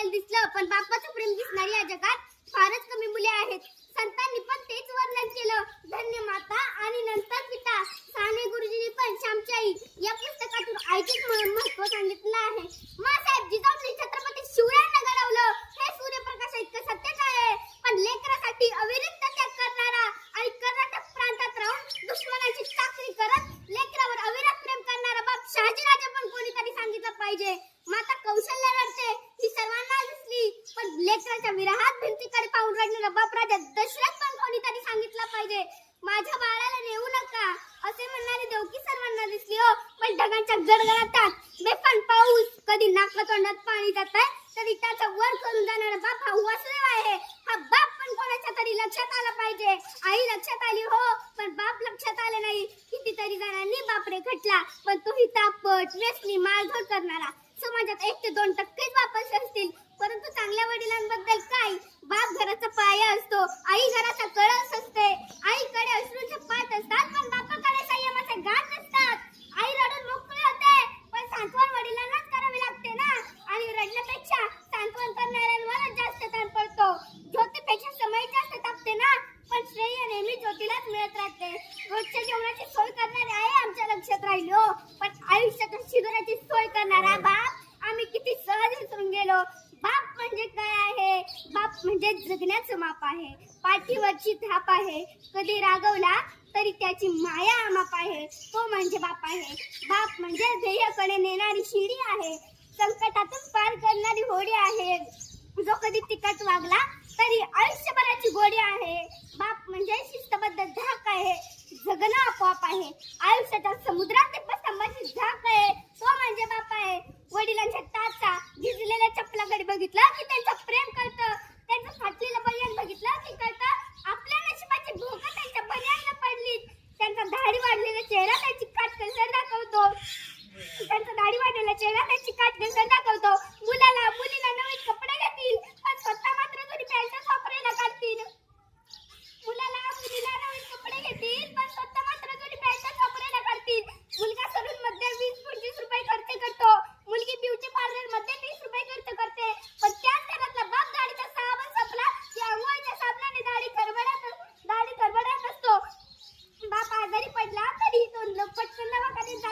आपल्याला दिसलं पण बापाचं प्रेम दिसणारी या जगात फारच कमी मुले आहेत. संतांनी पण तेच वर्णन केलं. धन्य माता आणि नंतर पिता. साने गुरुजींनी पण श्यामची आई या पुस्तकातून आईचेच म- महत्त्व सांगितलं आहे. मासाहेब जिजाऊंनी छत्रपती शिवरायांना घडवलं हे सूर्यप्रकाश इतकं सत्यच आहे. पण लेकरासाठी अविरिक्त त्याग करणारा आणि कर्नाटक प्रांतात राहून दुश्मनाची चाकरी करत लेकरावर अविरत प्रेम करणारा बाप शहाजीराजे पण कोणीतरी सांगितलं पाहिजे माता कौशल्य रडते ही सर्वांना दिसली पण लेकराच्या विरहात भिंतीकडे पाहून राजा दशरथ पण कोणीतरी सांगितला पाहिजे. माझ्या बाळाला नेऊ नका. असे म्हणणारी देवकी सर्वांना दिसली हो. पण ढगांच्या गडगडाटात बेफान पाऊस कधी नाका तोंडात पाणी जात आहे तरी त्याचा वर करून जाणारा बाप हा वासुदेव आहे. हा बाप पण कोणाच्या तरी लक्षात आला पाहिजे. आई लक्षात आली हो. पण बाप लक्षात आले नाही. कितीतरी जणांनी बाप रेखटला पण तोही तापट व्यसनी मारधोड करणारा. समाजात एक ते दोन टक्केच वापस असतील. परंतु चांगल्या साय असतो. आई घराचा कळस असते. आईकडे अश्रूचे पाठ असतात पण बापाकडे संयमाचे गाठ नसतात. आई रडून मोकळी होते पण सांत्वन वडिलांनाच करावे लागते ना? आणि रडण्यापेक्षा सांत्वन करणाऱ्यांवरच जास्त ताण पडतो. ज्योतीपेक्षा समय जास्त तापते ना? पण श्रेय नेहमी ज्योतीलाच मिळत राहते. रोजच्या जेवणाची सोय करणारे आई आमच्या लक्षात राहिलो हो. पण आयुष्यात शिदुराची सोय करणारा बाप आम्ही किती सहज विसरून गेलो. आहे बाप म्हणजे जगण्याचं माप आहे. पाठीवरची थाप आहे. कधी रागवला तरी त्याची माया माप आहे. तो म्हणजे बाप आहे. बाप म्हणजे ध्येयाकडे नेणारी शिडी आहे. संकटातून पार करणारी होडी आहे. जो कधी तिकट वागला तरी आयुष्यभराची गोडी आहे. बाप म्हणजे शिस्तबद्ध धाक आहे. जगणं आपोआप आहे. आयुष्याच्या समुद्रात ते espérate,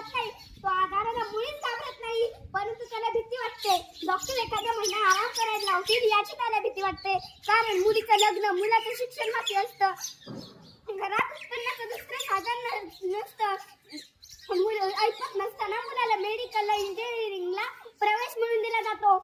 दवाखान्यात नाही. तो आजाराला मुळीच घाबरत नाही परंतु त्याला भीती वाटते. डॉक्टर एखाद्या महिना आराम करायला लावतील याची त्याला भीती वाटते. कारण मुलीचं लग्न मुलाचं शिक्षण बाकी असतं. घरात उत्पन्नाचं दुसरं साधन नसतं. मुलं ऐकत नसताना मुलाला मेडिकलला इंजिनिअरिंगला प्रवेश मिळून दिला जातो.